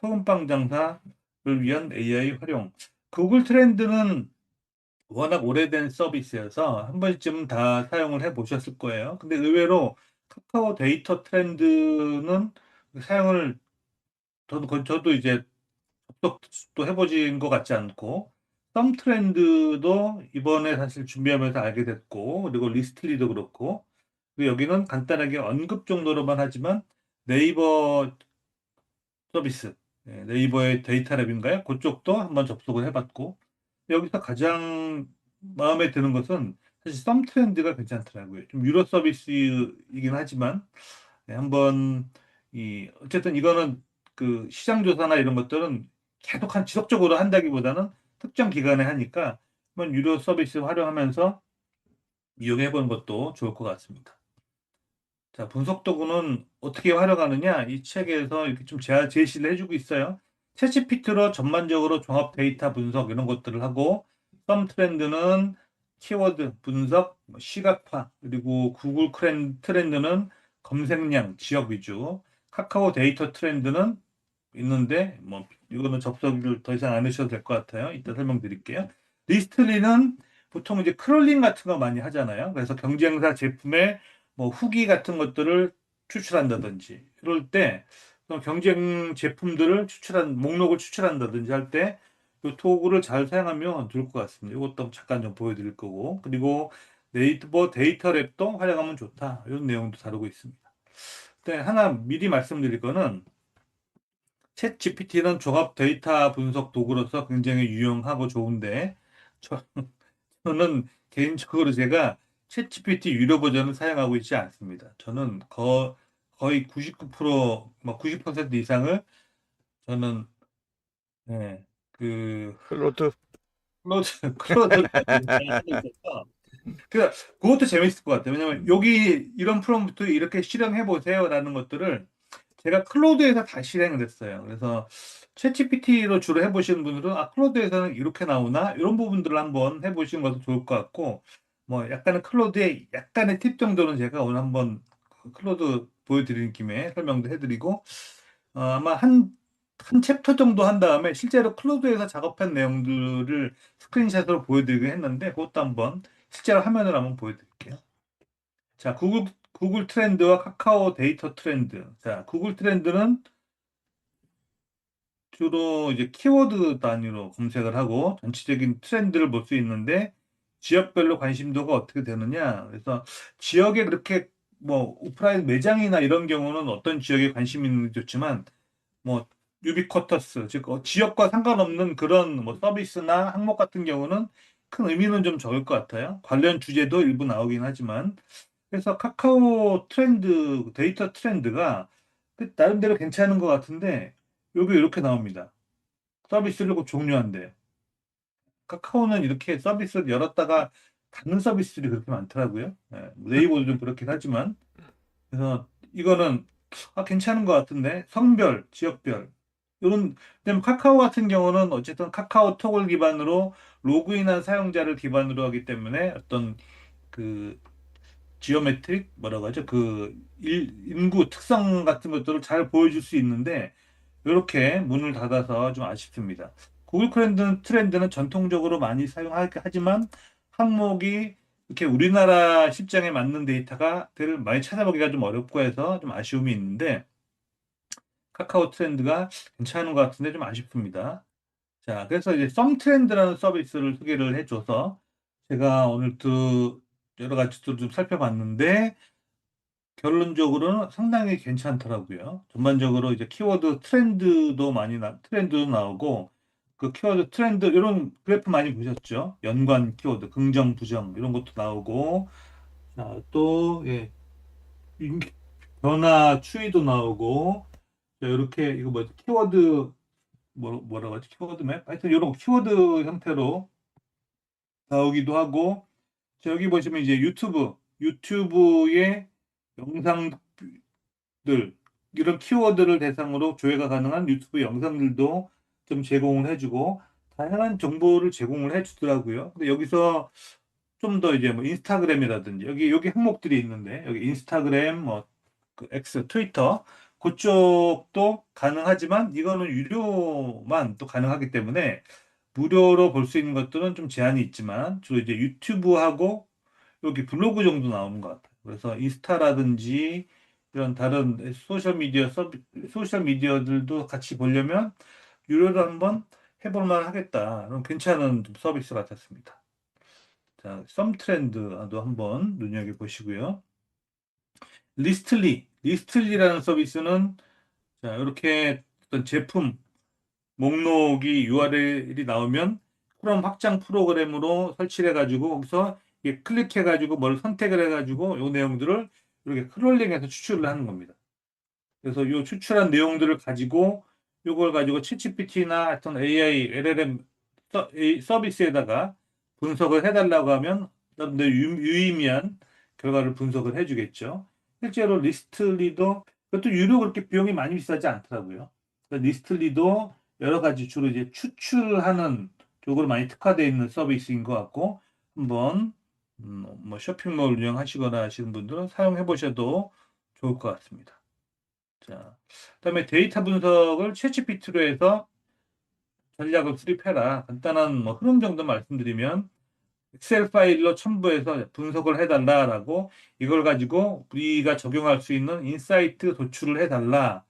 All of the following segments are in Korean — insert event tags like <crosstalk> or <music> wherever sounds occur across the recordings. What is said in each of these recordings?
소금빵 장사를 위한 AI 활용. 구글 트렌드는 워낙 오래된 서비스여서 한 번쯤은 다 사용을 해 보셨을 거예요. 근데 의외로 카카오 데이터 트렌드는 사용을 저도 거 저도 이제 접속도 해 보신 것 같지 않고 썸 트렌드도 이번에 사실 준비하면서 알게 됐고 그리고 리스트리도 그렇고 그리고 여기는 간단하게 언급 정도로만 하지만 네이버 서비스 예 네이버의 데이터랩인가요? 고쪽도 한번 접속을 해 봤고 여기서 가장 마음에 드는 것은 사실 썸 트렌드가 괜찮더라고요. 좀 유료 서비스이긴 하지만 네 한번 이 어쨌든 이거는 그 시장 조사나 이런 것들은 계속 한 지속적으로 한다기보다는 특정 기간에 하니까 한번 유료 서비스 활용하면서 이용해 보는 것도 좋을 것 같습니다. 자 분석 도구는 어떻게 활용하느냐 이 책에서 이렇게 좀 제 제시를 해 주고 있어요. 챗GPT로 전반적으로 종합 데이터 분석 이런 것들을 하고 썸 트렌드는 키워드 분석, 뭐 시각화 그리고 구글 트렌드는 검색량, 지역 위주, 카카오 데이터 트렌드는 있는데 뭐 이거는 접속을 더 이상 안 하셔도 될 것 같아요. 이따 설명드릴게요. 리스트리는 보통 이제 크롤링 같은 거 많이 하잖아요. 그래서 경쟁사 제품의 뭐 후기 같은 것들을 추출한다든지 이럴 때 경쟁 제품들을 추출한 목록을 추출한다든지 할 때 이 도구를 잘 사용하면 좋을 것 같습니다. 이것도 잠깐 좀 보여드릴 거고 그리고 네이버 데이터 랩도 활용하면 좋다 이런 내용도 다루고 있습니다. 네, 하나 미리 말씀드릴 거는 챗 GPT는 종합 데이터 분석 도구로서 굉장히 유용하고 좋은데 저, 저는 개인적으로 제가 챗 GPT 유료 버전을 사용하고 있지 않습니다. 저는 거, 거의 99%, 뭐90% 이상을 저는 네, 그 클로드 클로드 있어서 <laughs> 그 그것도 재밌을 것 같아요. 왜냐면 여기 이런 프롬프트 이렇게 실행해 보세요라는 것들을 제가 클로드에서 다 실행을 했어요. 그래서 챗GPT로 주로 해보시는 분들은 아 클로드에서는 이렇게 나오나 이런 부분들을 한번 해보시는 것도 좋을 것 같고 뭐 약간의 클로드의 약간의 팁 정도는 제가 오늘 한번 클로드 보여드리는 김에 설명도 해드리고 어, 아마 한, 한 챕터 정도 한 다음에 실제로 클로드에서 작업한 내용들을 스크린샷으로 보여드리긴 했는데 그것도 한번 실제로 화면을 한번 보여드릴게요. 자, 구글, 구글 트렌드와 카카오 데이터 트렌드. 자, 구글 트렌드는 주로 이제 키워드 단위로 검색을 하고 전체적인 트렌드를 볼 수 있는데 지역별로 관심도가 어떻게 되느냐. 그래서 지역에 그렇게 뭐 오프라인 매장이나 이런 경우는 어떤 지역에 관심이 있는지 좋지만 뭐 유비쿼터스 즉 어, 지역과 상관없는 그런 뭐 서비스나 항목 같은 경우는 큰 의미는 좀 적을 것 같아요. 관련 주제도 일부 나오긴 하지만 그래서 카카오 트렌드 데이터 트렌드가 그 나름대로 괜찮은 것 같은데 여기 이렇게 나옵니다. 서비스를 꼭 종료한대. 카카오는 이렇게 서비스를 열었다가 닫는 서비스들이 그렇게 많더라고요. 예, 네이버도 좀 그렇긴 하지만 그래서 이거는 아, 괜찮은 것 같은데 성별, 지역별 이런 그다음에 카카오 같은 경우는 어쨌든 카카오톡을 기반으로 로그인한 사용자를 기반으로 하기 때문에 어떤 그 지오메트릭 뭐라고 하죠? 그 일, 인구 특성 같은 것들을 잘 보여줄 수 있는데 이렇게 문을 닫아서 좀 아쉽습니다. 구글 트렌드, 트렌드는 전통적으로 많이 사용하지만 항목이 이렇게 우리나라 시장에 맞는 데이터가 를 많이 찾아보기가 좀 어렵고 해서 좀 아쉬움이 있는데 카카오 트렌드가 괜찮은 것 같은데 좀 아쉽습니다. 자, 그래서 이제 썸 트렌드라는 서비스를 소개를 해줘서 제가 오늘 또 여러 가지도 좀 살펴봤는데 결론적으로는 상당히 괜찮더라고요. 전반적으로 이제 키워드 트렌드도 많이 나, 트렌드도 나오고 그 키워드 트렌드 이런 그래프 많이 보셨죠? 연관 키워드 긍정 부정 이런 것도 나오고 자, 또 예. 변화 추이도 나오고 자, 이렇게 이거 뭐 키워드 뭐 뭐라고 하지? 키워드 맵? 하여튼 이런 키워드 형태로 나오기도 하고 자, 여기 보시면 이제 유튜브 유튜브의 영상들 이런 키워드를 대상으로 조회가 가능한 유튜브 영상들도 좀 제공을 해주고 다양한 정보를 제공을 해주더라고요. 근데 여기서 좀 더 이제 뭐 인스타그램이라든지 여기 여기 항목들이 있는데 여기 인스타그램 뭐 그 X 트위터 그쪽도 가능하지만 이거는 유료만 또 가능하기 때문에 무료로 볼 수 있는 것들은 좀 제한이 있지만 주로 이제 유튜브하고 여기 블로그 정도 나오는 것 같아요. 그래서 인스타라든지 이런 다른 소셜 미디어 소셜 미디어들도 같이 보려면 유료로 한번 해볼 만 하겠다. 그럼 괜찮은 좀 서비스 같았습니다. 자, 썸 트렌드도 한번 눈여겨 보시고요. 리스틀리, 리스틀리라는 서비스는 자, 이렇게 어떤 제품 목록이 URL이 나오면 크롬 확장 프로그램으로 설치를 해가지고 거기서 이게 클릭해 가지고 뭘 선택을 해 가지고 이 내용들을 이렇게 크롤링해서 추출을 하는 겁니다. 그래서 이 추출한 내용들을 가지고 이걸 가지고 챗GPT나 어떤 AI, LLM 서, 서비스에다가 분석을 해달라고 하면 좀더 유의미한 결과를 분석을 해주겠죠. 실제로 리스트리도 그것도 유료 그렇게 비용이 많이 비싸지 않더라고요. 리스트리도 여러 가지 주로 이제 추출하는 쪽으로 많이 특화되어 있는 서비스인 것 같고 한번 음, 뭐 쇼핑몰 운영하시거나 하시는 분들은 사용해 보셔도 좋을 것 같습니다. 자, 그다음에 데이터 분석을 챗GPT로 해서 전략을 수립해라. 간단한 뭐 흐름 정도 말씀드리면 엑셀 파일로 첨부해서 분석을 해달라라고 이걸 가지고 우리가 적용할 수 있는 인사이트 도출을 해달라.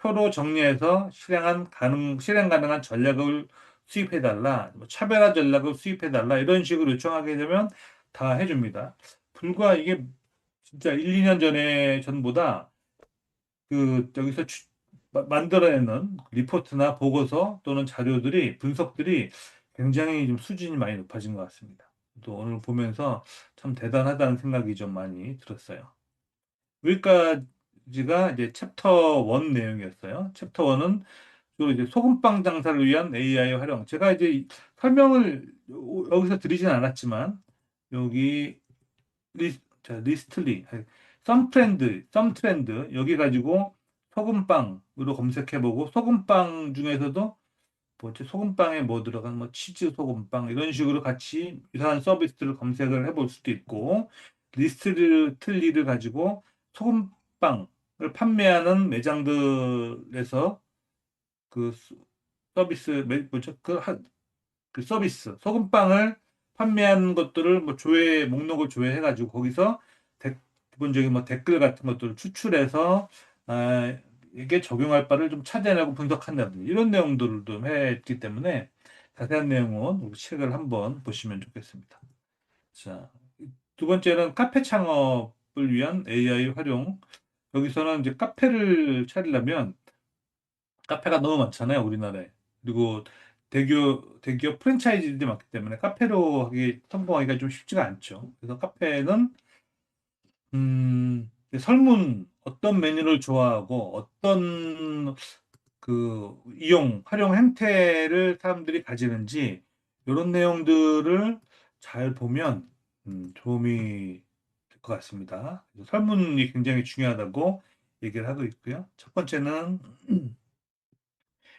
표로 정리해서 실행한 가능 실행 가능한 전략을 수입해달라. 뭐 차별화 전략을 수입해달라. 이런 식으로 요청하게 되면 다 해줍니다. 불과 이게 진짜 1, 2년 전에 전보다 그 여기서 추, 만들어내는 리포트나 보고서 또는 자료들이 분석들이 굉장히 좀 수준이 많이 높아진 것 같습니다. 또 오늘 보면서 참 대단하다는 생각이 좀 많이 들었어요. 여기까지가 이제 챕터 1 내용이었어요. 챕터 1은 주로 이제 소금빵 장사를 위한 AI 활용. 제가 이제 설명을 여기서 드리진 않았지만 여기 리, 자, 리스트리, 썸트렌드, 썸트렌드. 여기 가지고 소금빵으로 검색해보고 소금빵 중에서도 뭐지 소금빵에 뭐 들어간 뭐 치즈 소금빵 이런 식으로 같이 유사한 서비스를 검색을 해볼 수도 있고 리스트를 틀리를 가지고 소금빵을 판매하는 매장들에서 그 서비스 뭐죠? 그, 그 서비스 소금빵을 판매하는 것들을 뭐 조회 목록을 조회해가지고 거기서 데, 기본적인 뭐 댓글 같은 것들을 추출해서 아, 이게 적용할 바를 좀 찾아내고 분석한다든지 이런 내용들을 좀 했기 때문에 자세한 내용은 우리 책을 한번 보시면 좋겠습니다. 자, 두 번째는 카페 창업을 위한 AI 활용. 여기서는 이제 카페를 차리려면 카페가 너무 많잖아요, 우리나라에. 그리고 대기업, 대기업 프랜차이즈들이 많기 때문에 카페로 하기, 성공하기가 좀 쉽지가 않죠. 그래서 카페는, 음, 설문, 어떤 메뉴를 좋아하고, 어떤 그 이용, 활용 행태를 사람들이 가지는지, 이런 내용들을 잘 보면, 음, 도움이 될 것 같습니다. 설문이 굉장히 중요하다고 얘기를 하고 있고요. 첫 번째는,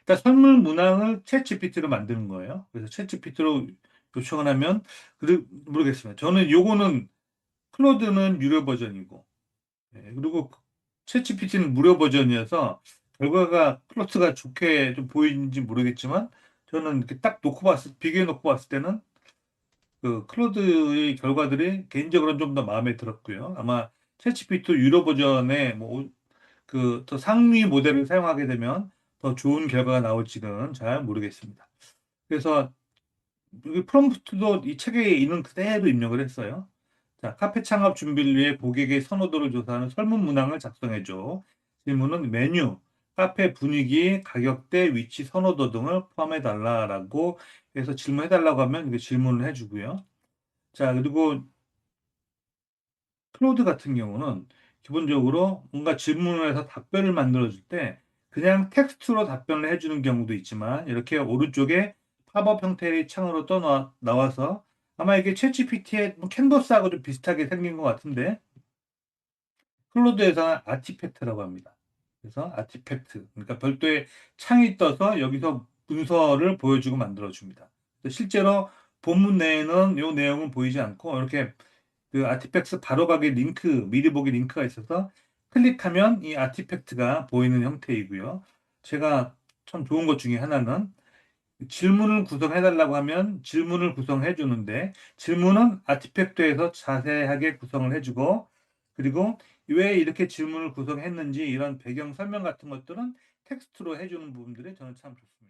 그러니까 설문 문항을 챗 GPT로 만드는 거예요. 그래서 챗 GPT로 요청을 하면 그 모르겠습니다. 저는 요거는 클로드는 유료 버전이고 예, 그리고 챗 GPT는 무료 버전이어서 결과가 클로드가 좋게 좀 보이는지 모르겠지만 저는 이렇게 딱 놓고 봤을 비교해 놓고 봤을 때는 그 클로드의 결과들이 개인적으로는 좀 더 마음에 들었고요. 아마 챗 GPT 유료 버전의 뭐 그 더 상위 모델을 사용하게 되면 더 좋은 결과가 나올지는 잘 모르겠습니다. 그래서 프롬프트도 이 책에 있는 그대로 입력을 했어요. 자, 카페 창업 준비를 위해 고객의 선호도를 조사하는 설문 문항을 작성해줘. 질문은 메뉴, 카페 분위기, 가격대, 위치, 선호도 등을 포함해 달라라고 해서 질문해 달라고 하면 질문을 해주고요. 자, 그리고 클로드 같은 경우는 기본적으로 뭔가 질문을 해서 답변을 만들어줄 때 그냥 텍스트로 답변을 해주는 경우도 있지만 이렇게 오른쪽에 팝업 형태의 창으로 떠 나와서 아마 이게 챗GPT의 뭐 캔버스하고 좀 비슷하게 생긴 것 같은데 클로드에서는 아티팩트라고 합니다. 그래서 아티팩트 그러니까 별도의 창이 떠서 여기서 문서를 보여주고 만들어줍니다. 실제로 본문 내에는 이 내용은 보이지 않고 이렇게 그 아티팩트 바로 가기 링크 미리 보기 링크가 있어서 클릭하면 이 아티팩트가 보이는 형태이고요. 제가 참 좋은 것 중에 하나는 질문을 구성해 달라고 하면 질문을 구성해 주는데 질문은 아티팩트에서 자세하게 구성을 해 주고 그리고 왜 이렇게 질문을 구성했는지 이런 배경 설명 같은 것들은 텍스트로 해 주는 부분들이 저는 참 좋습니다.